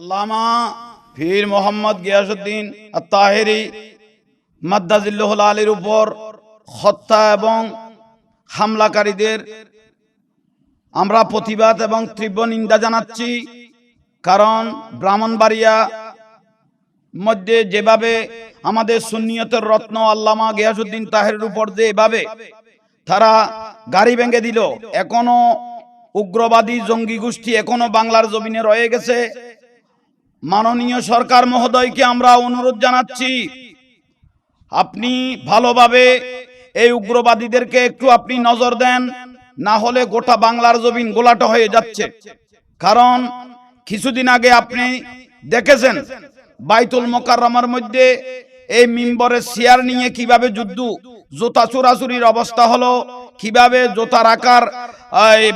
আল্লামা ফির মোহাম্মদ গিয়াসুদ্দিন তাহেরি মাদ্দাজিল্লাহুল আলীর উপর হত্যা এবং হামলাকারীদের আমরা প্রতিবাদ এবং তীব্র নিন্দা জানাচ্ছি। কারণ ব্রাহ্মণবাড়িয়া মধ্যে যেভাবে আমাদের সুন্নিয়তের রত্ন আল্লামা গিয়াসুদ্দিন তাহেরের উপর যে এভাবে তারা গাড়ি ভেঙে দিল, এখনও উগ্রবাদী জঙ্গি গোষ্ঠী এখনও বাংলার জমিনে রয়ে গেছে। মাননীয় সরকার মহোদয়কে আমরা অনুরোধ জানাচ্ছি, আপনি ভালোভাবে এই উগ্রবাদীদেরকে একটু আপনি নজর দেন, না হলে গোটা বাংলার জমিন গোলাটো হয়ে যাচ্ছে। কারণ কিছুদিন আগে আপনি দেখেছেন, বাইতুল মোকাররমার মধ্যে এই মিম্বরের চেয়ার নিয়ে কীভাবে যুদ্ধ, জোতা চোরাচুরির অবস্থা হলো কীভাবে জোতার আকার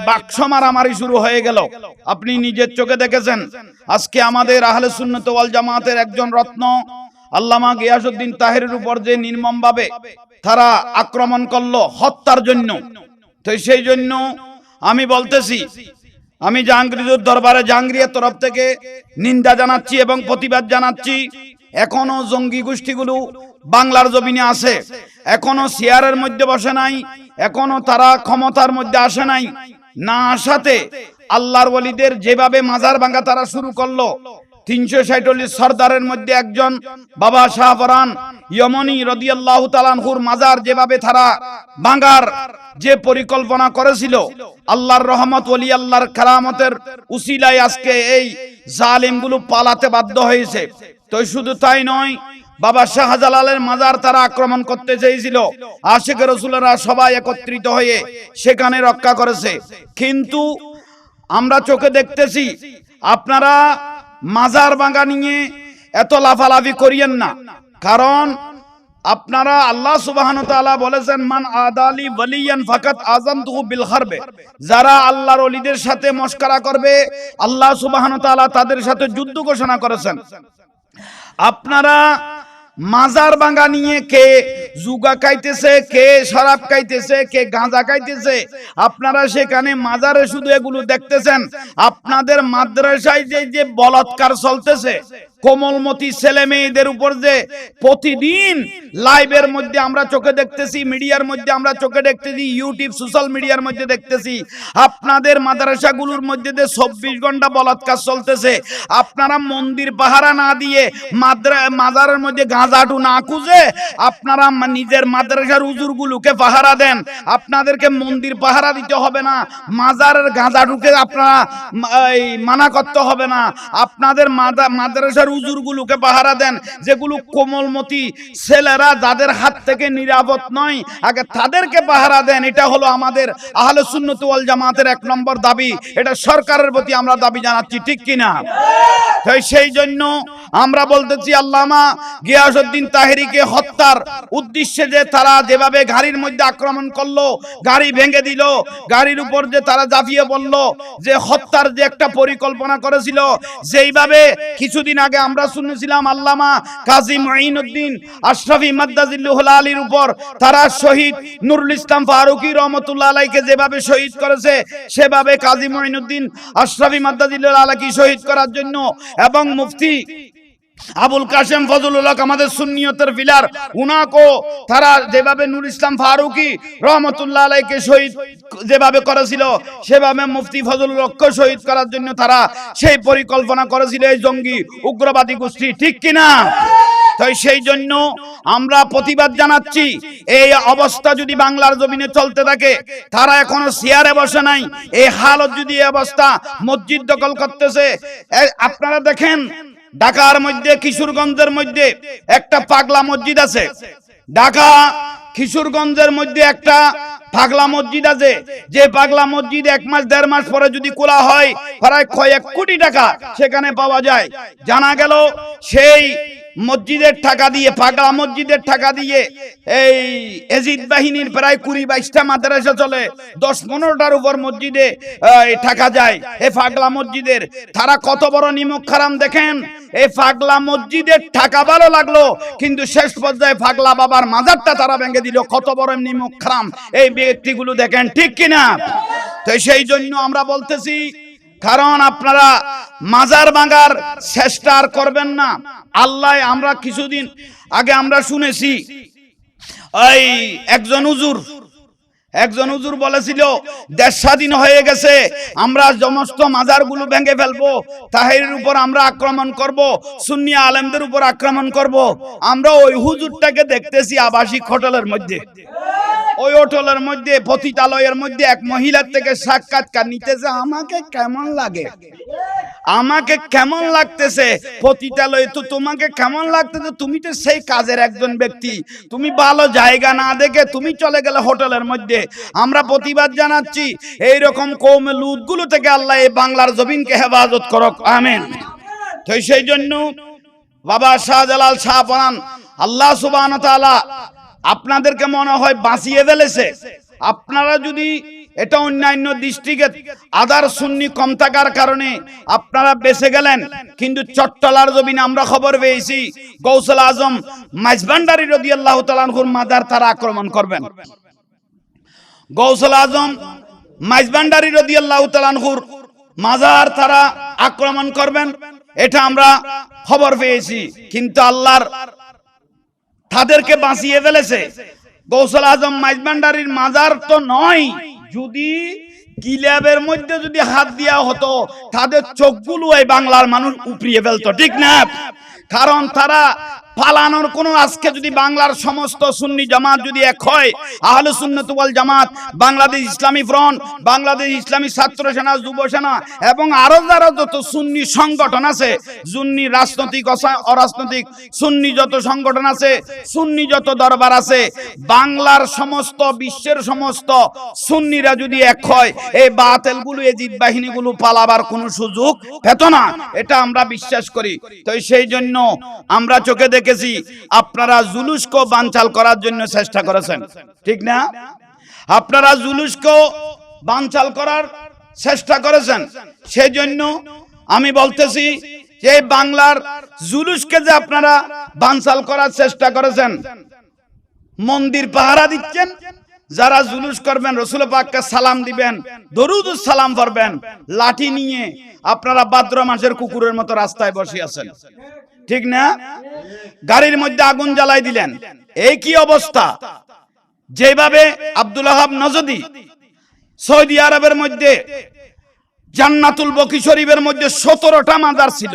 বাক্স মারামারি শুরু হয়ে গেল। আপনি নিজের চোখে দেখেছেন? আজকে আমাদের আহলে সুন্নত ওয়াল জামাতের একজন রত্ন, আল্লামা গিয়াসুদ্দিন তাহেরের উপর যে নির্মমভাবে তারা আক্রমণ করল হত্যার জন্য। তো সেই জন্য আমি বলতেছি, আমি জাহাঙ্গীর দরবারে জাহাঙ্গীরের তরফ থেকে নিন্দা জানাচ্ছি এবং প্রতিবাদ জানাচ্ছি। এখনও জঙ্গি গোষ্ঠীগুলো বাংলার জমিনে আছে। এখনও চেয়ারের মধ্যে বসে নাই। এখনও তারা ক্ষমতার মধ্যে আসে নাই। না আসাতে আল্লাহর ওলিদের যেভাবে মাজার ভাঙা তারা শুরু করল। তিনশো ষাটল্লিশ সর্দারের মধ্যে একজন বাবা শাহফরান ইয়মনি রদিয়াল্লাহ মাজার যেভাবে তারা ভাঙার যে পরিকল্পনা করেছিল, আল্লাহর রহমত, ওলি আল্লাহর কারামতের উসিলায় আজকে এই জালিমগুলো পালাতে বাধ্য হয়েছে। তো শুধু তাই নয়, বাবা শাহজালালের মাজার তারা আক্রমণ করতে চেয়েছিল। আশেখ রসুলেরা সবাই একত্রিত হয়ে সেখানে রক্ষা করেছে। কিন্তু আমরা চোখে দেখতেছি, আপনারা মাজার ভাঙা নিয়ে এত লাফালাফি করিয়েন না। কারণ আপনারা আল্লাহ সুবহান তাআলা বলেছেন, মান আদালি ওয়ালিয়ান ফাকাত আযানতুহু বিল হারবে। যারা আল্লাহর ওলিদের সাথে মস্করা করবে, আল্লাহ সুবহান তাআলা তাদের সাথে যুদ্ধ ঘোষণা করেছেন। আপনারা মাজার ভাঙা নিয়ে কে জুগা খাইতেছে, কে শরাব খাইতেছে, কে গাঁজা খাইতেছে, আপনারা সেখানে মাজারে শুধু এগুলো দেখতেছেন। আপনাদের মাদ্রাসায় যে যে বলৎকার চলতেছে কোমলমতি ছেলে মেয়েদের উপর যে প্রতিদিন লাইভের মধ্যে আমরা চোখে দেখতেছি, মিডিয়ার মধ্যে আমরা চোখে দেখতেছি, ইউটিউব, সোশ্যাল মিডিয়ার মধ্যে দেখতেছি, আপনাদের মাদ্রাসাগুলোর মধ্যে যে চব্বিশ ঘণ্টা বলাৎকার চলতেছে, আপনারা মন্দির পাহারা না দিয়ে মাদ্রা, মাজারের মধ্যে গাঁজাটু না খুঁজে আপনারা নিজের মাদ্রাসার উজুরগুলোকে পাহারা দেন। আপনাদেরকে মন্দির পাহারা দিতে হবে না, মাজারের গাঁজাটুকে আপনারা মানা করতে হবে না। আপনাদের মাদা- মাদ্রাসার উজুরগুলোকে পাহারা দেন, যেগুলো কোমলমতি ছেলেরা যাদের হাত থেকে নিরাপদ নয়, আগে তাদেরকে পাহারা দেন। এটা হলো আমাদের আহলে সুন্নত ওয়াল জামাতের এক নম্বর দাবি। এটা সরকারের প্রতি আমরা দাবি জানাচ্ছি, ঠিক কিনা? তাই সেই জন্য আমরা বলতেছি, আল্লামা গিয়াসউদ্দিন তাহেরিকে হত্যার উদ্দেশ্যে যে তারা যেভাবে গাড়ির মধ্যে আক্রমণ করল, গাড়ি ভেঙে দিল, গাড়ির উপর যে তারা জাফিয়ে বলল যে হত্যার যে একটা পরিকল্পনা করেছিল, যেইভাবে কিছুদিন আগে আমরা শুনেছিলাম আল্লামা কাজী মঈনুদ্দিন আশরাফি মাদ্দাজিল্লুহুল আলীর উপর, তারা শহীদ নুরুল ইসলাম ফারুকি রহমতুল্লাহ আলাইকে যেভাবে শহীদ করেছে, সেভাবে কাজী মঈনুদ্দিন আশরাফি মাদ্দাজিল্লুল আলাইকে শহীদ করার জন্য এবং মুফতি আবুল কাশেম ফজলুল আমাদের সুন্নিয়তের ফিলার। উনাকো, তারা যেভাবে নূর ইসলাম ফারুকি রহমতুল্লাহ আলাইকে শহীদ যেভাবে করেছিল, সেভাবে মুফতি ফজলুল হককে শহীদ করার জন্য তারা সেই পরিকল্পনা করেছিল এই জঙ্গি উগ্রবাদী গোষ্ঠী, ঠিক কিনা? তাই সেই জন্য আমরা প্রতিবাদ জানাচ্ছি, এই অবস্থা যদি বাংলার জমিনে চলতে থাকে, তারা এখনও চেয়ারে বসে নাই, এই হালত যদি অবস্থা মসজিদ দখল করতেছে আপনারা দেখেন ঢাকার মধ্যে, কিশোরগঞ্জের মধ্যে একটা পাগলা মসজিদ আছে। ঢাকা, কিশোরগঞ্জের মধ্যে একটা পাগলা মসজিদ আছে। যে পাগলা মসজিদ এক মাস, দেড় মাস পরে যদি খোলা হয়, প্রায় কয়েক কোটি টাকা সেখানে পাওয়া যায়। জানা গেল, সেই মসজিদের টাকা দিয়ে, পাগলা মসজিদের টাকা দিয়ে। এই এজিদ বাহিনীর প্রায় কুড়ি বাইশটা মাদ্রাসা চলে। দশ পনেরোটার উপর মসজিদে টাকা যায়। এই পাগলা মসজিদের, তারা কত বড় নিমক খারাম দেখেন? এই পাগলা মসজিদের টাকা ভালো লাগল, কিন্তু শেষ পর্যায়ে পাগলা বাবার মাজারটা তারা ভেঙে দিল। কত বড় নিমুখ খারাম। এই ব্যক্তিগুলো দেখেন ঠিক কিনা? তো সেই জন্য আমরা বলতেছি কারণ আপনারা মাজার ভাঙার চেষ্টা আর করবেন না। আল্লাহ, আমরা কিছুদিন আগে আমরা শুনেছি ওই একজন হুজুর একজন হুজুর বলেছিল, দেশ স্বাধীন হয়ে গেছে, আমরা সমস্ত মাজারগুলো ভেঙে ফেলব, তাহেরের উপর আমরা আক্রমণ করব, সুন্নি আলেমদের উপর আক্রমণ করব। আমরা ওই হুজুরটাকে দেখতেছি আবাসিক হোটেলের মধ্যে। ওই হোটেলের মধ্যে, পতিতালয়ের মধ্যে এক মহিলার থেকে সাক্ষাৎকার নিতেছে আমাকে কেমন লাগে? আমাকে কেমন লাগতেছে? পতিতালয়ে তো তোমাকে কেমন লাগতেছে? তুমি তো সেই কাজের একজন ব্যক্তি। তুমি ভালো জায়গা না দেখে তুমি চলে গেলে হোটেলের মধ্যে। আমরা প্রতিবাদ জানাচ্ছি এই রকম কৌমে লুটগুলো থেকে আল্লাহ এই বাংলার জমিনকে হেফাজত করক। আমেন। তো সেই জন্য বাবা শাহজালাল শাহ পরান আল্লাহ সুবাহ আপনাদেরকে মনে হয় বাঁচিয়ে ফেলেছে। আপনারা যদি এটা অন্যান্য ডিস্ট্রিক্টে আদার সুন্নি কম থাকার কারণে আপনারা বেঁচে গেলেন, কিন্তু চট্টলার জমিনে আমরা খবর পেয়েছি, গৌসল আজম মাইজবান্ডারি রদি আল্লাহ তালানহুর মাদার তারা আক্রমণ করবেন। গৌসল আজম মাইজবান্ডারি রদি আল্লাহ তালানহুর মাজার তারা আক্রমণ করবেন, এটা আমরা খবর পেয়েছি, কিন্তু আল্লাহর তাদেরকে বাঁচিয়ে ফেলেছে। গৌসল আজম মাইজবান্ডারির মাজার তো নয়। যদি কিলাবের মধ্যে যদি হাত দেওয়া হতো, তাদের চোখগুলো এই বাংলার মানুষ উপড়িয়ে ফেলতো, ঠিক না? কারণ তারা পালানোর কোন আজকে যদি বাংলার সমস্ত সুন্নি জামাত যদি এক হয়, আহলে সুন্নত ওয়াল জামাত, বাংলাদেশ ইসলামী ফ্রন্ট, বাংলাদেশ ইসলামী ছাত্র সেনা, যুব সেনা এবং আরও যারা যত সুন্নি সংগঠন আছে, সুন্নি রাজনৈতিক অরাজনৈতিক, সুন্নি যত সংগঠন আছে, সুন্নি যত দরবার আছে, বাংলার সমস্ত, বিশ্বের সমস্ত সুন্নিরা যদি এক হয়, এই বাতেলগুলো এজিদ বাহিনীগুলো পালাবার কোনো সুযোগ পেত না। এটা আমরা বিশ্বাস করি। তো সেই জন্য আমরা চোখে দেখেছি, আপনারা জুলুসকে বানচাল করার জন্য চেষ্টা করেছেন। ঠিক না? আপনারা জুলুসকে বানচাল করার চেষ্টা করেছেন। সেই জন্য আমি বলতেছি যে বাংলার জুলুসকে যে আপনারা বানচাল করার চেষ্টা করেছেন, মন্দির পাহারা দিচ্ছেন, যারা জুলুস করবেন, রসুল পাককে সালাম দিবেন, দরুদ সালাম করবেন লাঠি নিয়ে আপনারা ভাদ্র মাসের কুকুরের মতো রাস্তায় বসে আছেন। ঠিক না? গাড়ির মধ্যে আগুন জ্বালাই দিলেন। এই কি অবস্থা? যেভাবে আব্দুল আহাব নজদি সৌদি আরবের মধ্যে জান্নাতুল বকি শরীফের মধ্যে সতেরোটা মাজার ছিল।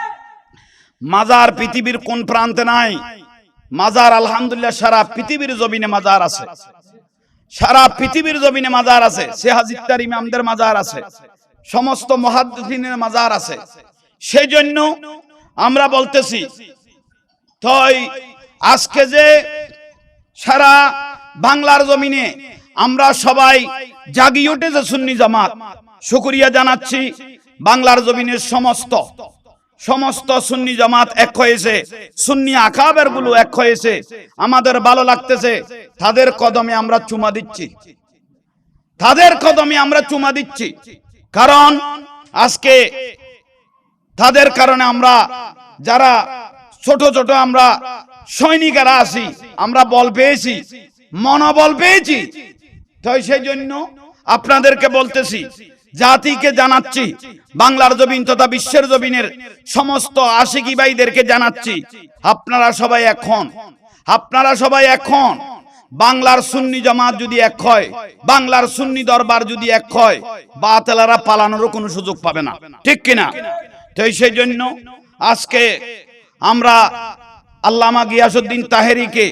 মাজার পৃথিবীর কোন প্রান্তে নাই? মাজার আলহামদুলিল্লাহ সারা পৃথিবীর জমিনে মাজার আছে। সারা পৃথিবীর জমিনে মাজার আছে। সেহাজিত্তার ইমামদের মাজার আছে। সমস্ত মহাদ্দিনের মাজার আছে। সেই জন্য আমরা বলতেছি তাই আজকে যে সারা বাংলার জমিনে আমরা সবাই জাগিয়ে উঠেছে সুন্নি জামাত, শুকরিয়া জানাচ্ছি বাংলার জমিনের সমস্ত সমস্ত সুন্নি জামাত এক হয়েছে। সুন্নি আকাবেরগুলো এক হয়েছে। আমাদের ভালো লাগতেছে। তাদের কদমে আমরা চুমা দিচ্ছি। তাদের কদমে আমরা চুমা দিচ্ছি। কারণ আজকে তাদের কারণে আমরা যারা ছোট ছোট আমরা সৈনিকেরা আছি, আমরা বল পেয়েছি, মনোবল পেয়েছি। তাই সেই জন্য আপনাদেরকে বলতেছি জাতিকে জানাচ্ছি, বাংলার জমিন তথা বিশ্বের জমিনের সমস্ত আশিকি ভাইদেরকে জানাচ্ছি, আপনারা সবাই এখন আপনারা সবাই এখন বাংলার সুন্নি জামাত যদি এক হয়, বাংলার সুন্নি দরবার যদি এক হয়, বাতেলারা পালানোরও কোনো সুযোগ পাবে না। ঠিক কিনা? তো সেই জন্য আজকে আমরা আল্লামা গিয়াসুদ্দিন তাহেরিকে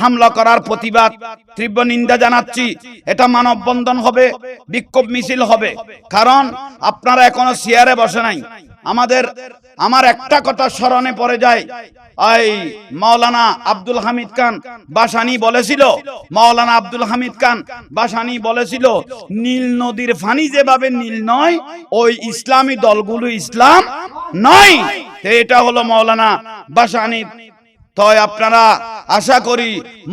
হামলা করার প্রতিবাদ, তীব্র নিন্দা জানাচ্ছি। এটা মানববন্ধন হবে, বিক্ষোভ মিছিল হবে। কারণ আপনারা এখনও চেয়ারে বসে নাই। আমাদের, আমার একটা কথা স্মরণে পড়ে যায়। এই মাওলানা আব্দুল হামিদ খান বাসানি বলেছিল, মাওলানা আব্দুল হামিদ খান বাসানি বলেছিল, নীল নদীর ফানি যেভাবে নীল নয়, ওই ইসলামী দলগুলো ইসলাম নয়। এটা হলো মাওলানা বাসানি তাই আপনারা আশা করি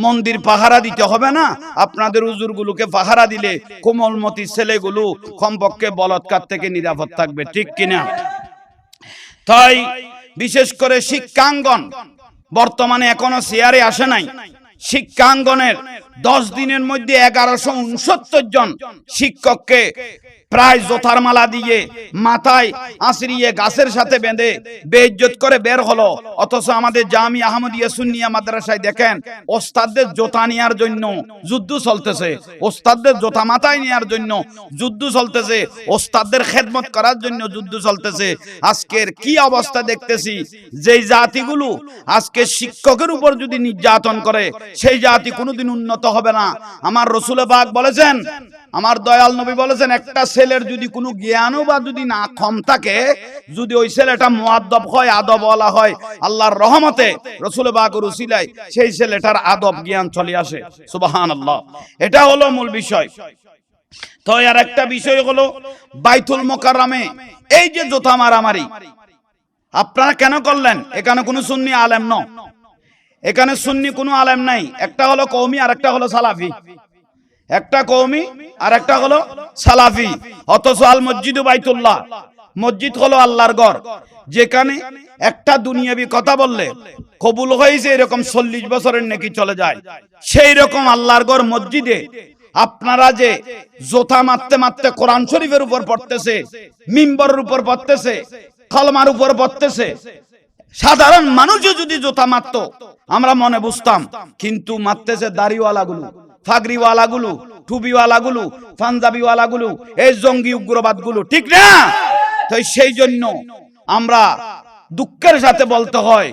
মন্দির পাহারা দিতে হবে না। আপনাদের উজুরগুলোকে পাহারা দিলে কোমলমতি ছেলেগুলো কমপক্ষে বলৎকার থেকে নিরাপদ থাকবে, ঠিক কিনা? তাই বিশেষ করে শিক্ষাঙ্গন, বর্তমানে এখনও চেয়ারে আসে নাই। শিক্ষাঙ্গনের দশ দিনের মধ্যে এগারোশো উনসত্তর জন শিক্ষককে প্রায় জোতার মালা দিয়ে মাথায় আঁচড়িয়ে গাছের সাথে বেঁধে বেইজ্জত করে বের হলো। অথচ আমাদের জামি আহমদিয়া সুন্নিয়া মাদ্রাসায় দেখেন, ওস্তাদদের জোতা নেওয়ার জন্য যুদ্ধ চলতেছে। ওস্তাদদের জোতা মাথায় নেওয়ার জন্য যুদ্ধ চলতেছে। ওস্তাদদের খেদমত করার জন্য যুদ্ধ চলতেছে। আজকের কি অবস্থা দেখতেছি? যেই জাতিগুলো আজকে শিক্ষকের উপর যদি নির্যাতন করে, সেই জাতি কোনোদিন উন্নত হবে না। আমার রসুল বাগ বলেছেন আমার দয়াল নবী বলেছেন, একটা ছেলের যদি কোনো জ্ঞানও বা যদি না কম থাকে, যদি ওই ছেলেটা মুআদ্দব হয়, আদবওয়ালা হয়, আল্লাহর রহমতে, রসুল বাগ রুসিলাই সেই ছেলেটার আদব জ্ঞান চলে আসে। সুবহানাল্লাহ। এটা হলো মূল বিষয়। তো আর একটা বিষয় হলো বাইতুল মোকাররমে, এই যে জোতা মারামারি, আপনারা কেন করলেন? এখানে কোনো সুন্নি আলেম ন এখানে সুন্নি কোনো আলেম নাই। একটা হলো কৌমি আর একটা হলো সালাফি। একটা কৌমি আর একটা হলো সালাফি, অথচ আল মসজিদ বাইতুল্লাহ। মসজিদ হলো আল্লাহর ঘর। যেখানে একটা দুনিয়াবি কথা বললে কবুল হয়েছে এরকম চল্লিশ বছরের নাকি চলে যায়। সেই রকম আল্লাহর ঘর মসজিদে আপনারা যে জোথা মারতে মারতে কোরআন শরীফের উপর পড়তেছে, মিম্বরের উপর পড়তেছে, কলমার উপর পড়তেছে, সাধারণ মানুষও যদি জোতা মারত, আমরা মনে বুঝতাম, কিন্তু মারতেছে দাড়িওয়ালাগুলো। ফাগরিওয়ালাগুলো, টুবিওয়ালাগুলো পাঞ্জাবিওয়ালাগুলো এই জঙ্গি উগ্রবাদগুলো, ঠিক না? তো সেই জন্য আমরা দুঃখের সাথে বলতে হয়,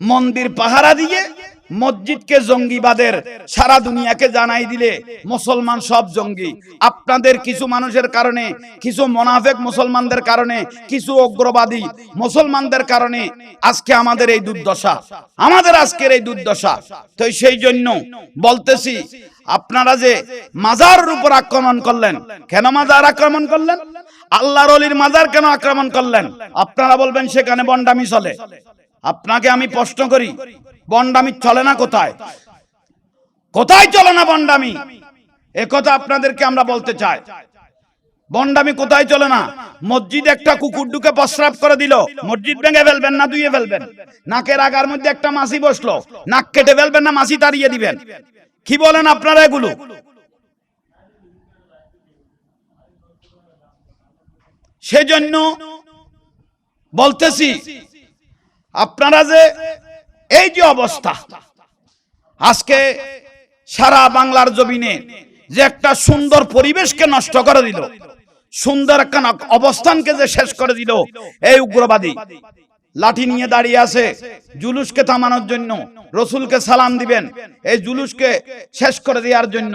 মন্দির পাহারা দিয়ে মসজিদকে জঙ্গিবাদের সারা দুনিয়াকে জানাই দিলে মুসলমান সব জঙ্গি। আপনাদের কিছু মানুষের কারণে, কিছু মোনাফেক মুসলমানদের কারণে, কিছু অগ্রবাদী মুসলমানদের কারণে আজকে আমাদের এই দুর্দশা। আমাদের আজকের এই দুর্দশা। তো সেই জন্য বলতেছি, আপনারা যে মাজারের উপর আক্রমণ করলেন, কেন মাজার আক্রমণ করলেন? আল্লাহর অলির মাজার কেন আক্রমণ করলেন? আপনারা বলবেন, সেখানে বন্ডামি চলে। আপনাকে আমি প্রশ্ন করি বন্ডামি চলে না কোথায়? কোথায় চলে না বন্ডামি? কথা আপনাদেরকে আমরা বলতে চাই। বন্ডামি কোথায় চলে না? মসজিদ একটা কুকুর ঢুকে প্রস্রাব করে দিল। মসজিদ ভেঙে ফেলবেন না, ধুয়ে ফেলবেন। নাকের আগার মধ্যে একটা মাসি বসল। নাক কেটে ফেলবেন না মাসি তাড়িয়ে দিবেন। কি বলেন আপনারা এগুলো? সেজন্য বলতেছি, আপনারা যে এই যে অবস্থা। আজকে সারা বাংলার জমিনে যে একটা সুন্দর পরিবেশকে নষ্ট করে দিল, সুন্দর একটা অবস্থানকে যে শেষ করে দিল, এই উগ্রবাদী লাঠি নিয়ে দাঁড়িয়ে আছে, জুলুসকে থামানোর জন্য, রসুলকে সালাম দিবেন, এই জুলুসকে শেষ করে দেওয়ার জন্য।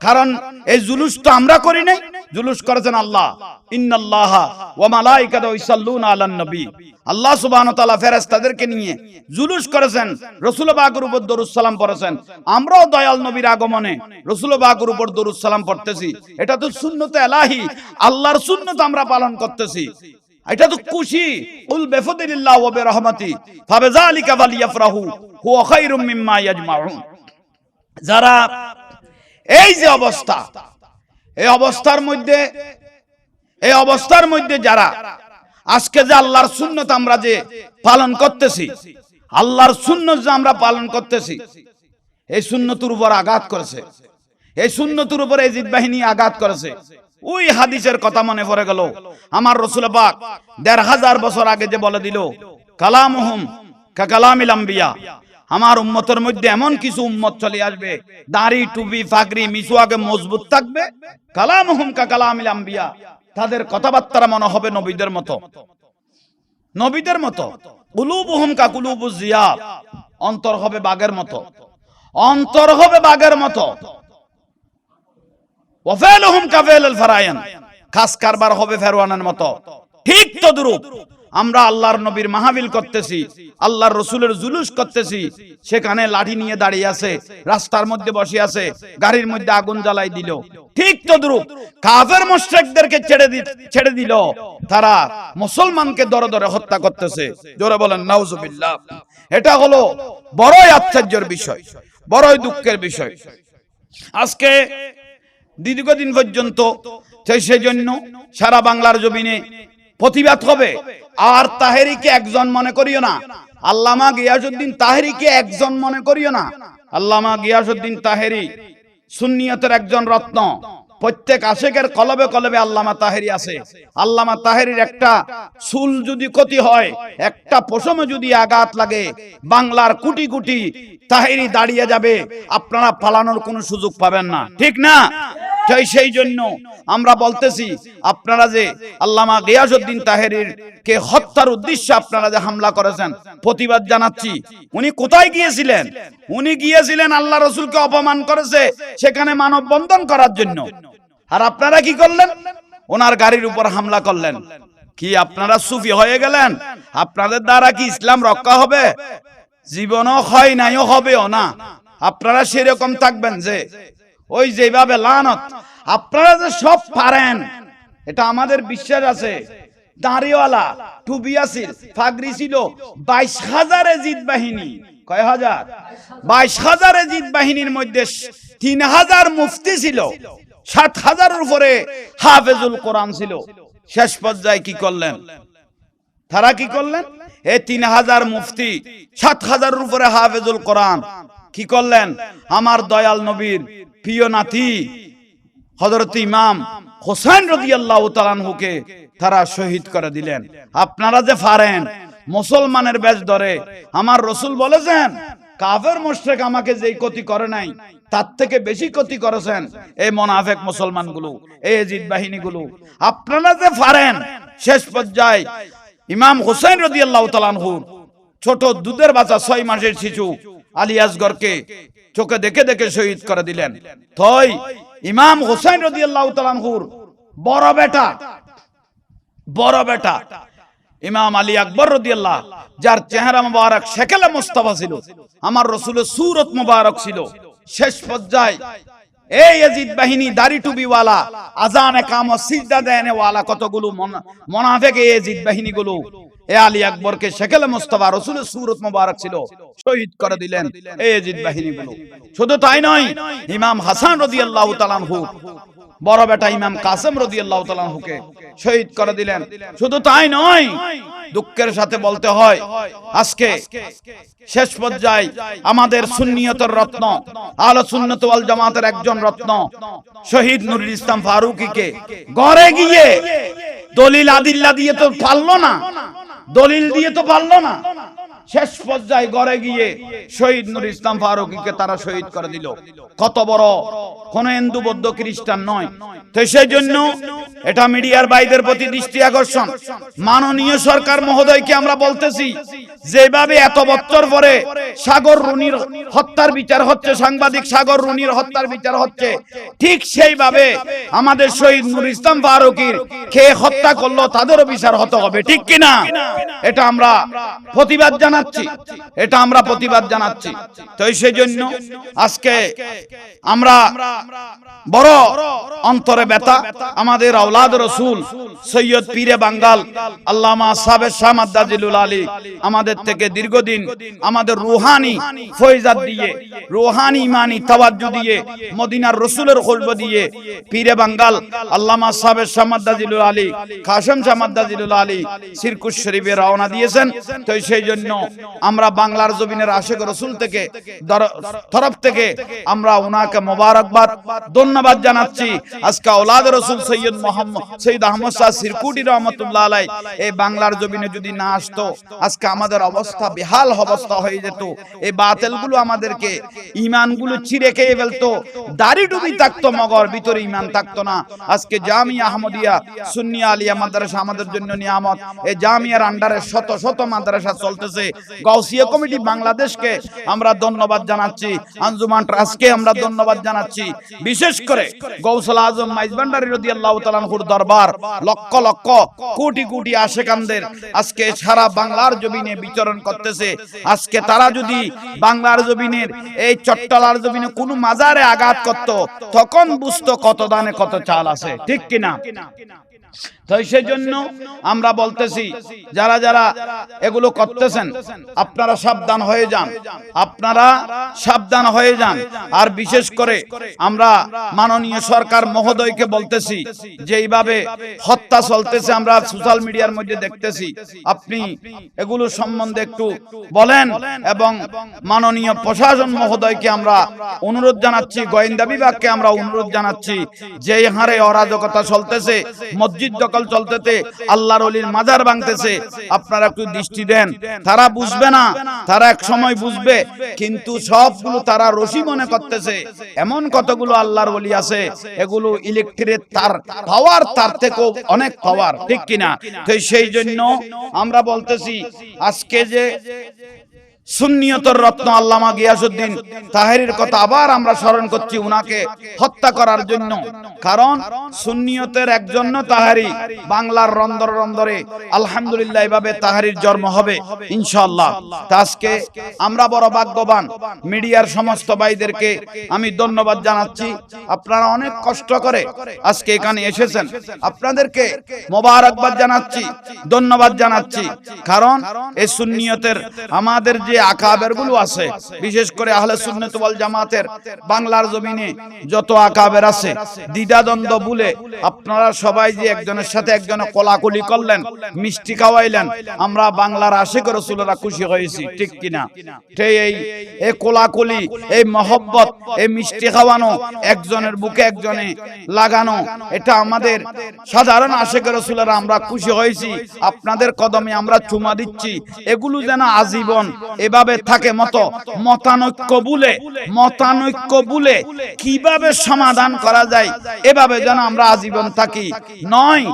কারণ এই জুলুস তো আমরা করি নাই। জুলুস করেছেন আল্লাহ। ওয়া ইসাল্লুনা আলান নবী। আল্লাহ সুবহানাহু তাআলা ফেরেশতাদেরকে নিয়ে জুলুস করেছেন। রাসূল পাকের উপর দরুদ সালাম পড়েছেন। আমরাও দয়াল নবীর আগমনে রাসূল পাকের উপর দরুদ সালাম পড়তেছি। এটা তো সুন্নতে আল্লাহর সুন্নাত আমরা পালন করতেছি। এটা তো খুশি। উল বেফদিল্লাহ ওয়া বিরহমাতি। ফাবিযালিকা হুয়া মিম্মা ইয়াজমাউন। যারা এই যে অবস্থা এই অবস্থার মধ্যে, এই অবস্থার মধ্যে যারা, আজকে যে আল্লাহর সুন্নত আমরা যে পালন করতেছি, আল্লাহর সুন্নত যে আমরা পালন করতেছি, এই সুন্নতুর উপর আঘাত করেছে। এই সুন্নতুর উপর এই বাহিনী আঘাত করেছে। ওই হাদিসের কথা মনে পড়ে গেল। আমার রসুল পাক দেড় হাজার বছর আগে যে বলে দিল, কালামহুম কালামিল আম্বিয়া। আমার উম্মতের মধ্যে এমন কিছু উম্মত চলে আসবে, দাড়ি, টুপি, ফাগরি মিসুয়াকে মজবুত থাকবে, কালাম হুম কা কালামিল আম্বিয়া। তাদের কথাবার্তা মনে হবে নবীদের মতো। নবীদের মতো। কুলুবু জিয়া। অন্তর হবে বাগের মতো। অন্তর হবে বাগের মতো। ওয়াফালুহুম কা ফাইলুল ফারায়ান খাস কারবার হবে ফেরওয়ানের মতো। ঠিক তদ্রুপ। আমরা আল্লাহর নবীর মাহাবিল করতেছি, আল্লাহর রসুলের জুলুস করতেছি, সেখানে লাঠি নিয়ে দাঁড়িয়ে আছে, রাস্তার মধ্যে বসে আছে, গাড়ির মধ্যে আগুন জ্বালাই দিল। ঠিক তদ্রুপ কাফের মুশরিকদেরকে ছেড়ে ছেড়ে দিল। তারা মুসলমানকে দরে দরে হত্যা করতেছে। জোরে বলেন, নাউজুবিল্লাহ। এটা হলো বড়ই আশ্চর্যের বিষয়, বড়ই দুঃখের বিষয়। আজকে দীর্ঘদিন পর্যন্ত সেই জন্য সারা বাংলার জমিনে প্রতিবাদ হবে। আর তাহেরিকে একজন মনে করিও না। আল্লামা গিয়াসুদ্দিন তাহেরিকে একজন মনে করিও না। আল্লামা গিয়াসুদ্দিন তাহেরি সুন্নিয়তের একজন রত্ন। প্রত্যেক আশেকের কলবে কলবে আল্লামা তাহেরি আছে। আল্লামা তাহেরির একটা চুল যদি ক্ষতি হয়, একটা পশমে যদি আঘাত লাগে, বাংলার কোটি কোটি তাহেরি দাঁড়িয়ে যাবে। আপনারা পালানোর কোনো সুযোগ পাবেন না। ঠিক না? তাই সেই জন্য আমরা বলতেছি, আপনারা যে আল্লামা গিয়াসউদ্দিন তাহেরির কে হত্যার উদ্দেশ্যে আপনারা যে হামলা করেছেন, প্রতিবাদ জানাচ্ছি। উনি কোথায় গিয়েছিলেন? উনি গিয়েছিলেন আল্লাহ রসুলকে অপমান করেছে, সেখানে মানববন্ধন করার জন্য। আর আপনারা কি করলেন? ওনার গাড়ির উপর হামলা করলেন। কি আপনারা সুফি হয়ে গেলেন? আপনাদের দ্বারা কি ইসলাম রক্ষা হবে? জীবনও হয় নাইও হবেও না। আপনারা সেরকম থাকবেন যে ওই যেভাবে লানত, আপনারা যে সব পারেন, এটা আমাদের বিশ্বাস আছে। দাঁড়িওয়ালা টুবি আছিল ফাগরি ছিল বাইশ হাজার এজিদ বাহিনী। কয় হাজার? বাইশ হাজার এজিদ বাহিনীর মধ্যে তিন হাজার মুফতি ছিল, সাত হাজারের উপরে হাফেজুল কোরআন ছিল। শেষ পর্যায়ে কি করলেন? তারা কি করলেন? এ তিন হাজার মুফতি, সাত হাজারের উপরে হাফেজুল কোরআন। কি করলেন? আমার দয়াল নবীর প্রিয় নাতি হজরত ইমাম হোসেন রদি আল্লাহ তালানহুকে তারা শহীদ করে দিলেন। আপনারা যে পারেন মুসলমানের বেশ ধরে, আমার রসুল বলেছেন, কাফের মোশরেক আমাকে যেই ক্ষতি করে নাই, তার থেকে বেশি ক্ষতি করেছেন এই মোনাফেক মুসলমানগুলো, এই এজিদ বাহিনীগুলো। আপনারা যে ফারেন, শেষ পর্যায়ে ইমাম হোসেন রদি আল্লাহ তালানহুর ছোট দুধের বাচ্চা ছয় মাসের শিশু আলী আসগরকে চোখে দেখে দেখে শহীদ করে দিলেন। তই ইমাম হোসেন রদি আল্লাহ বড় বেটা বড় বেটা, ইমাম আলী আকবর রদিয়াল্লাহ, যার চেহারা মুবারক শেকেলে মুস্তাফা ছিল, আমার রসুলের সুরত মুবারক ছিল। শেষ পর্যায়ে, এই ইয়াজিদ বাহিনী দাড়ি কতগুলো মনা- মোনাফেক এই ইয়াজিদ বাহিনীগুলো এ আলী আকবরকে শেকেলে মুস্তাফা, রসুলের সুরত মুবারক ছিল, শহীদ করে দিলেন। এই ইয়াজিদ বাহিনীগুলো শুধু তাই নয়, ইমাম হাসান আনহু, বড় বেটা ইমাম কাসেম শহীদ করে দিলেন। শুধু তাই নয়, দুঃখের সাথে বলতে হয়, আজকে শেষ পর্যায়ে আমাদের সুন্নিয়তের রত্ন আলো সুন্নত ওয়াল জামাতের একজন রত্ন, শহীদ নুরুল ইসলাম ফারুকীকে ঘরে গিয়ে দলিল আদিল্লা দিয়ে তো পারল না। দলিল দিয়ে তো পারল না। শেষ পর্যায়ে গড়ে গিয়ে শহীদ নুর ইসলাম ফারুকিকে তারা শহীদ করে দিল। কত বড়? কোন হিন্দু, বৌদ্ধ, খ্রিস্টান নয়। তো সেই জন্য এটা মিডিয়ার বাইদের প্রতি দৃষ্টি আকর্ষণ। মাননীয় সরকার মহোদয়কে আমরা বলতেছি, যেভাবে এত বছর পরে সাগর রুনির হত্যার বিচার হচ্ছে, সাংবাদিক সাগর রুনির হত্যার বিচার হচ্ছে, ঠিক সেইভাবে আমাদের শহীদ নুর ইসলাম ফারুকির কে হত্যা করল, তাদেরও বিচার হতে হবে, ঠিক কিনা? এটা আমরা প্রতিবাদ জানাচ্ছি, এটা আমরা প্রতিবাদ জানাচ্ছি। তো সেই জন্য আজকে আমরা বড় অন্তরে ব্যথা, আমাদের আওলাদ রসুল সৈয়দ পীরে বাঙ্গাল, আল্লামা সাবের শামাদ্দাজিলুল আলী, আমাদের থেকে দীর্ঘদিন আমাদের রুহানি ফৈজাদ দিয়ে, রুহানি ইমানি তাওয়াজ্জু দিয়ে, মদিনার রসুলের খোলব দিয়ে পীরে বাঙ্গাল, আল্লামা সাবের শামাদ্দাজিলুল আলী কাসেম শামাদ্দাজিলুল আলী, সিরকুশ শরীফে রওনা দিয়েছেন। তো সেই জন্য আমরা বাংলার জমিনের আশেক রসুল থেকে তরফ থেকে আমরা ওনাকে মোবারকবাদ, ধন্যবাদ জানাচ্ছি। আজকে ওলাদ রসুল সৈয়দ মোহাম্মদ সৈয়দ আহমদ শাহ সিরকুটি রহমতুল্লাহ আলাই এই বাংলার জমিনে যদি না আসতো, আজকে আমাদের অবস্থা বেহাল অবস্থা হয়ে যেত। এই বাতেলগুলো আমাদেরকে ইমানগুলো চিরে খেয়ে ফেলতো। দাড়ি ডুবি থাকতো মগর, ভিতরে ইমান থাকতো না। আজকে জামিয়া আহমদিয়া সুন্নিয়া আলিয়া মাদ্রাসা আমাদের জন্য নিয়ামত। এই জামিয়ার আন্ডারে শত শত মাদ্রাসা চলতেছে। গাউসিয়া কমিটি বাংলাদেশকে আমরা ধন্যবাদ জানাচ্ছি। আঞ্জুমান ট্রাস্টকে আমরা ধন্যবাদ জানাচ্ছি। বিশেষ করে আজম মাইজবান্ডারি দরবার, লক্ষ লক্ষ কোটি কোটি আশেকানদের আজকে সারা বাংলার জমিনে বিচরণ করতেছে। আজকে তারা যদি বাংলার জমিনের এই চট্টলার জমিনে কোনো মাজারে আঘাত করত, তখন বুঝতো কত দানে কত চাল আছে। ঠিক কিনা? তো সেই জন্য আমরা বলতেছি, যারা যারা এগুলো করতেছেন, আপনারা সাবধান হয়ে যান। আপনারা সাবধান হয়ে যান। আর বিশেষ করে আমরা মাননীয় সরকার মহোদয়কে বলতেছি, যে এইভাবে হত্যা চলতেছে আমরা সোশ্যাল মিডিয়ার মধ্যে দেখতেছি। আপনি এগুলো সম্বন্ধে একটু বলেন এবং মাননীয় প্রশাসন মহোদয়কে আমরা অনুরোধ জানাচ্ছি, গোয়েন্দা বিভাগকে আমরা অনুরোধ জানাচ্ছি, যে হারে অরাজকতা চলতেছে মসজিদ দখল চলতেছে, আল্লাহর অলির মাজার ভাঙতেছে, আপনারা একটু দৃষ্টি দেন। তারা বুঝবে না, তারা এক সময় বুঝবে, কিন্তু সবগুলো তারা রশি মনে করতেছে। এমন কতগুলো আল্লাহর অলি আছে, এগুলো ইলেকট্রিক তার পাওয়ার তার থেকেও অনেক পাওয়ার ঠিক কিনা? তো সেই জন্য আমরা বলতেছি, আজকে যে সুন্নিয়তর রত্ন আল্লামা গিয়াসুদ্দিন তাহেরির কথা আবার আমরা স্মরণ করছি, উনাকে হত্যা করার জন্য। কারণ সুন্নিয়তের একজন তাহারি, বাংলার রন্দর রন্দরে আলহামদুলিল্লাহ এভাবে তাহারির জন্ম হবে, ইনশাআল্লাহ। আজকে আমরা বড় ভাগ্যবান, মিডিয়ার সমস্ত ভাইদেরকে আমি ধন্যবাদ জানাচ্ছি। আপনারা অনেক কষ্ট করে আজকে এখানে এসেছেন। আপনাদেরকে মোবারকবাদ জানাচ্ছি, ধন্যবাদ জানাচ্ছি। কারণ এই সুন্নিয়তের আমাদের যে আকাবেরগুলো আছে। বিশেষ করে আহলে সুন্নত ওয়াল জামাতের বাংলার জমিনে যত আকাবের আছে, দ্বিধাদ্বন্দ্ব বলে আপনারা সবাই যে একজনের সাথে একজনে কোলাকুলি করলেন, মিষ্টি খাওয়াইলেন, আমরা বাংলার আশিক রসুলেরা খুশি হয়েছি, ঠিক কিনা? সেই এই এই কোলাকুলি এই মহব্বত এই মিষ্টি খাওয়ানো, একজনের বুকে একজনে লাগানো, এটা আমাদের সাধারণ আশেখ রসুলেরা আমরা খুশি হয়েছি, আপনাদের কদমে আমরা চুমা দিচ্ছি, এগুলো যেন আজীবন এভাবে থাকে মতো? মতানৈক্য বলে মতানৈক্য বলে কীভাবে সমাধান করা যায়? এভাবে যেন আমরা আজীবন থাকি। নয়,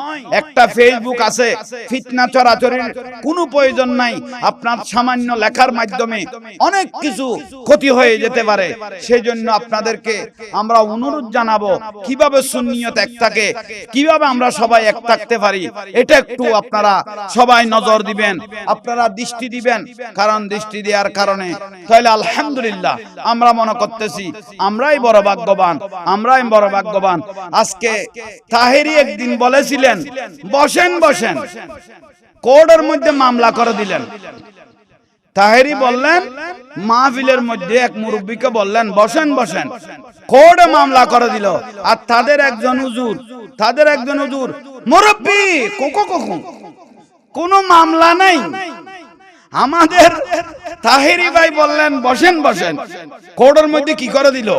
একটা ফেসবুক আছে। ফিতনা চরাচরের কোনো প্রয়োজন নাই। আপনার সামান্য লেখার মাধ্যমে অনেক কিছু ক্ষতি হয়ে যেতে পারে। সেই জন্য আপনাদেরকে আমরা অনুরোধ জানাব, কীভাবে সুন্নিয়ত এক থাকে? কীভাবে আমরা সবাই এক থাকতে পারি? এটা একটু আপনারা সবাই নজর দিবেন। আপনারা দৃষ্টি দিবেন। কারণ দৃষ্টি দেওয়ার কারণে। তাহলে আলহামদুলিল্লাহ, আমরা মনে করতেছি, আমরাই বড় ভাগ্যবান, আমরাই বড় ভাগ্যবান। আজকে তাহেরি একদিন বলেছিলেন, বসেন বসেন। কোর্টের মধ্যে মামলা করে দিলেন। তাহেরি বললেন, মাহফিলের মধ্যে এক মুরব্বীকে বললেন, বসেন বসেন। কোর্টে মামলা করে দিল। আর তাদের একজন হুজুর, তাদের একজন হুজুর, মুরব্বী কোকো কোকো কোনো মামলা নাই। আমাদের তাহেরি ভাই বললেন, বসেন বসেন। কোর্টের মধ্যে কি করে দিল?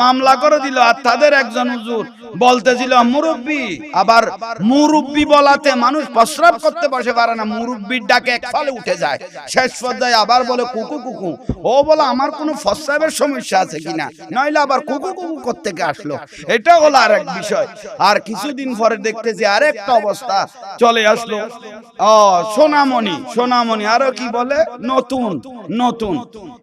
মামলা করে দিল। আর তাদের একজন হুজুর বলতেছিল, মুরব্বী, আবার মুরব্বী বলাতে মানুষ প্রস্রাব করতে বসে পারে না। মুরব্বীর ডাকে এক ফলে উঠে যায়। শেষ পর্যায়ে আবার বলে, কুকু কুকু, ও বলে, আমার কোনো প্রস্রাবের সমস্যা আছে কিনা? নইলে আবার কুকু কুকু করতে আসলো? এটা হলো আর এক বিষয়। আর কিছুদিন পরে দেখতেছি আরেকটা অবস্থা চলে আসলো। ও সোনামণি সোনামণি, আরও কি বলে নতুন নতুন।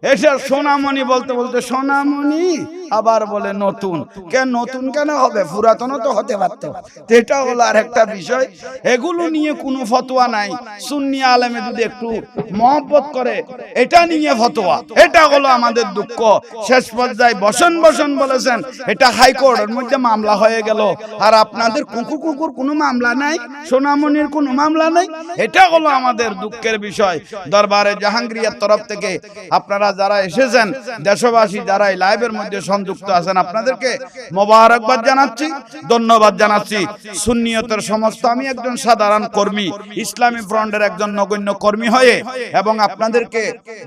এটা সোনামণি বলতে বলতে সোনামণি আবার বলে নতুন। কেন নতুন কেন হবে? পুরাতনও তো হতে পারত। এটা হলো আর একটা বিষয়। এগুলো নিয়ে কোনো ফতোয়া নাই। সুন্নি আলেমে যদি একটু মহব্বত করে, এটা নিয়ে ফতোয়া। এটা হলো আমাদের দুঃখ। শেষ পর্যায়ে বসন বসন বলেছেন, এটা হাইকোর্টের মধ্যে মামলা হয়ে গেল। আর আপনাদের কুকুর কুকুর কোনো মামলা নাই, সোনামণির কোনো মামলা নাই। এটা হলো আমাদের দুঃখের বিষয়। দরবারে জাহাঙ্গীরিয়ার তরফ থেকে আপনারা যারা এসেছেন, দেশবাসী যারা এই লাইভের মধ্যে সংযুক্ত আছেন, আপনাদেরকে মোবারকবাদ জানাচ্ছি, ধন্যবাদ জানাচ্ছি। সুন্নিয়তের সমস্ত, আমি একজন সাধারণ কর্মী, ইসলামী ফ্রন্টের একজন নগণ্য কর্মী হয়ে এবং আপনাদেরকে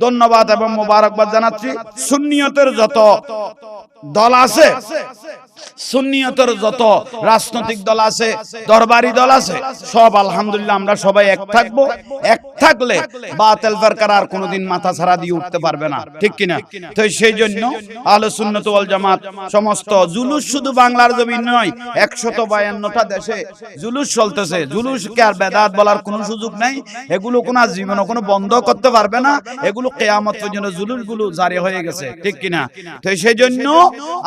ধন্যবাদ এবং মোবারকবাদ জানাচ্ছি। সুন্নিয়তের যত দল আছে সুন্নিয়তের যত রাজনৈতিক দল আছে, দরবারি দল আছে, সব আলহামদুলিল্লাহ আমরা সবাই এক থাকব। এক থাকলে বাতেল আর কোনোদিন মাথা ছাড়া দিয়ে উঠতে পারবে না। ঠিক কিনা? তো সেই জন্য সুন্নত ওয়াল জামাত সমস্ত জুলুস শুধু বাংলার জমিন নয়, একশত বায়ান্নটা দেশে জুলুস চলতেছে। জুলুসকে আর বেদাত বলার কোনো সুযোগ নাই। এগুলো কোনো জীবনে কোনো বন্ধ করতে পারবে না। এগুলো কেয়ামত পর্যন্ত জুলুসগুলো জারি হয়ে গেছে। ঠিক কিনা? তো সেই জন্য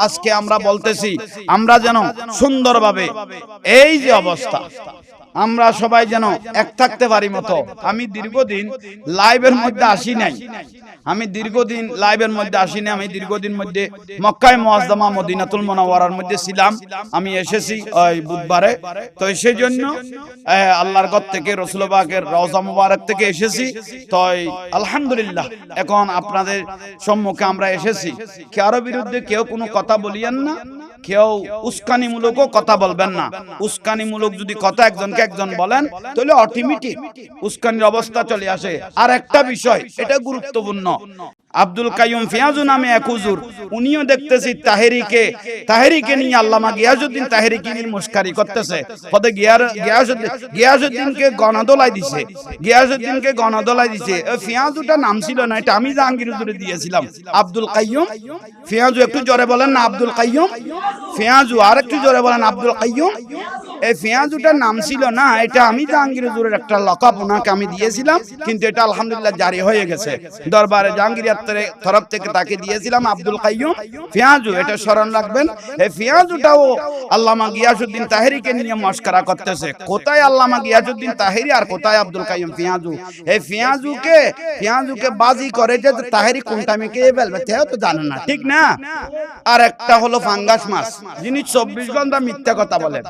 আজকে আমরা বলতেছি আমরা যেন সুন্দরভাবে এই যে অবস্থা আমরা সবাই যেন এক থাকতে পারি মতো। আমি দীর্ঘদিন লাইভের মধ্যে আসি নাই। আমি দীর্ঘদিন লাইভের মধ্যে আসিনি আমি দীর্ঘদিন মধ্যে মক্কায় মুআজ্জামা মদিনাতুল মুনাওয়ারার মধ্যে ছিলাম। আমি এসেছি ওই বুধবারে। তো সেই জন্য আল্লাহর ঘর থেকে রসুল পাকের রওজা মুবারক থেকে এসেছি। তো আলহামদুলিল্লাহ এখন আপনাদের সম্মুখে আমরা এসেছি। কারও বিরুদ্ধে কেউ কোনো কথা বলিয়েন না। কেউ উস্কানিমূলক কথা বলবেন না। উস্কানিমূলক যদি কথা একজনকে একজন বলেন, তাহলে অটোমেটিক উস্কানির অবস্থা চলে আসে। আর একটা বিষয়, এটা গুরুত্বপূর্ণ। আব্দুল কাইম ফিয়াজু নামে এক হুজুর, উনিও দেখতেছি তাহেরিকে তাহেরিকে নিয়ে আল্লামা গিয়াসউদ্দিন তাহেরিকে নিয়ে মুশকারি করতেছে। পদে গিয়াসউদ্দিন গিয়াসউদ্দিনকে গণদোলাই দিছে গিয়াসউদ্দিনকে গণদোলাই দিছে। ওই ফিয়াজুটা নাম ছিল না, এটা আমি জাহাঙ্গীর হুজুরে দিয়েছিলাম। আব্দুল কাইয়ুম, ফিয়াজু একটু জোরে বলেন না, আব্দুল কাইয়ুম? ফিয়াজু আর একটু জোরে বলেন, আব্দুল কাইয়ুম? এই ফিয়াজুটার নাম ছিল না, এটা আমি জাহাঙ্গীর হুজুরের একটা লকব ওনাকে আমি দিয়েছিলাম, কিন্তু এটা আলহামদুলিল্লাহ জারি হয়ে গেছে। দরবারে জাহাঙ্গীর তরফ থেকে তাকে দিয়েছিলাম আব্দুল কাইয়ুম। ফিয়াজু এটা স্মরণ রাখবেন। এই ফিয়াজুটাও আল্লামা গিয়াসউদ্দিন তাহেরিকে নিয়ে মস্করা করতেছে। কোথায় আল্লামা গিয়াসউদ্দিন তাহেরি আর কোথায় আব্দুল কাইয়ুম? ফিয়াজু। এই ফিয়াজুকে ফিয়াজুকে বাজি করে যে তাহেরি কোনটা আমি কে ফেলবে তেও তো জানে না ঠিক না? আর একটা হলো ফাঙ্গাস মাছ। যিনি চব্বিশ ঘণ্টা মিথ্যা কথা বলেন।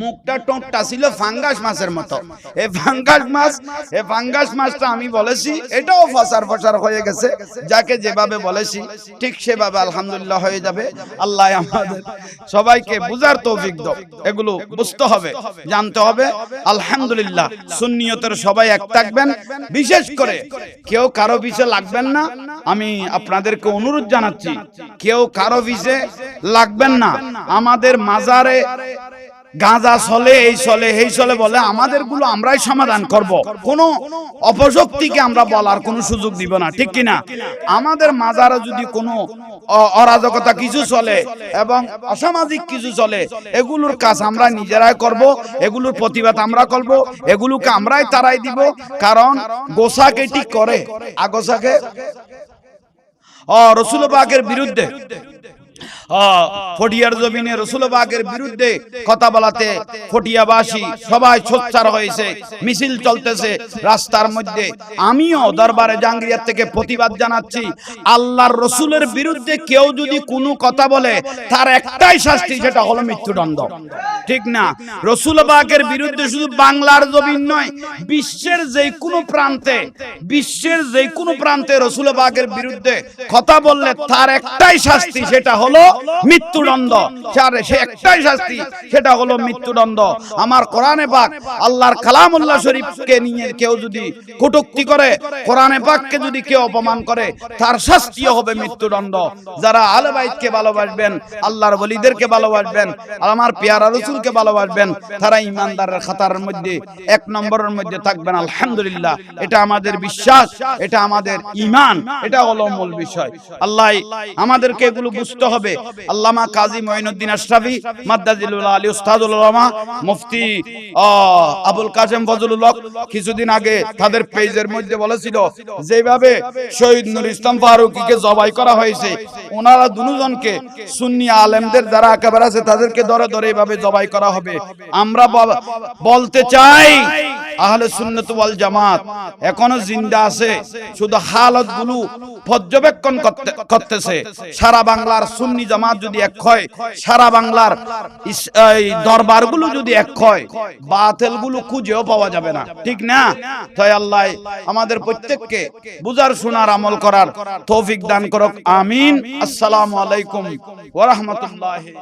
মুখটা টোঁটটা ছিল ফাঙ্গাস মাছের মতো। এ ফাঙ্গাস মাছ, এ ফাঙ্গাস মাছটা আমি বলেছি, এটাও ফসার ফসার হয়ে গেছে। যাকে যেভাবে বলেছি, ঠিক সেভাবে আলহামদুলিল্লাহ হয়ে যাবে। আল্লাহ আমাদের সবাইকে বুঝার তৌফিক দাও। এগুলো বুঝতে হবে, জানতে হবে। আলহামদুলিল্লাহ, সুন্নিয়তের সবাই এক থাকবেন। বিশেষ করে কেউ কারও পিছে লাগবেন না। আমি আপনাদেরকে অনুরোধ জানাচ্ছি, কেউ কারও পিছে লাগবেন না। আমাদের মাজারে গাঁজা চলে এই চলে এই চলে বলে আমাদেরগুলো আমরাই সমাধান করব। কোনো অপশক্তিকে আমরা বলার কোনো সুযোগ দিব না, ঠিক কিনা? আমাদের মাজারে যদি কোনো অ- অরাজকতা কিছু চলে এবং অসামাজিক কিছু চলে, এগুলোর কাজ আমরা নিজেরাই করব, এগুলোর প্রতিবাদ আমরা করব, এগুলোকে আমরাই তারাই দিব, কারণ গোসাকে ঠিক করে, আগোসাকে ও রসুল পাকের বিরুদ্ধে ফটিয়ার জমিনে রসুলবাগের বিরুদ্ধে কথা বলাতে ফটিয়াবাসী সবাই সোচ্চার হয়েছে, মিছিল চলতেছে। রাস্তার মধ্যে আমিও দরবারে জাঙ্গিয়ার থেকে প্রতিবাদ জানাচ্ছি। আল্লাহর রসুলের বিরুদ্ধে কেউ যদি কোনো কথা বলে, তার একটাই শাস্তি সেটা হলো মৃত্যুদণ্ড। ঠিক না? রসুলবাগের বিরুদ্ধে শুধু বাংলার জমিন নয়, বিশ্বের যে কোনো প্রান্তে, বিশ্বের যে কোনো প্রান্তে রসুলবাগের বিরুদ্ধে কথা বললে তার একটাই শাস্তি সেটা হলো মৃত্যুদণ্ড। সে একটাই শাস্তি, সেটা হলো মৃত্যুদণ্ড। আমার কোরআনে পাক আল্লাহর কালামুল্লাহ শরীফকে নিয়ে কেউ যদি কটুক্তি করে, কোরআনে পাককে যদি কেউ অপমান করে, তার শাস্তিও হবে মৃত্যুদণ্ড। যারা আলে বাইতকে ভালোবাসবেন, আল্লাহর বলিদেরকে ভালোবাসবেন আমার পেয়ারা রসুলকে ভালোবাসবেন, তারা ইমানদারের খাতার মধ্যে, এক নম্বরের মধ্যে থাকবেন, আলহামদুলিল্লাহ। এটা আমাদের বিশ্বাস, এটা আমাদের ইমান এটা হলো মূল বিষয়। আল্লাহ, আমাদেরকে এগুলো বুঝতে হবে। আল্লামা কাজী মঈনুদ্দিন আশরাফি মাদ্দাজিলুল আলী উস্তাদুল উলামা মুফতি আবুল কাসেম ফজলুল হক কিছুদিন আগে তাদের পেজের মধ্যে বলেছিল যেভাবে শহীদ নুর ইসলাম ফারুকিকে জবাই করা হয়েছে। ওনারা দুজনকে সুন্নি আলেমদের যারা একেবারে আছে তাদেরকে ধরে ধরে এভাবে জবাই করা হবে। আমরা বল- বলতে চাই আহলে সুন্নত ওয়াল জামাত এখনও জিন্দা আছে, শুধু হালতগুলো পর্যবেক্ষণ করতে করতেছে। সারা বাংলার সুন্নি জামাত যদি এক হয়, সারা বাংলার এই দরবারগুলো যদি এক হয় বাতিলগুলো খুঁজেও পাওয়া যাবে না। ঠিক না? তাই আল্লাহ আমাদের প্রত্যেককে বুজার শোনার আমল করার তৌফিক দান করুক। আমিন। আসসালামু আলাইকুম ওয়া রাহমাতুল্লাহি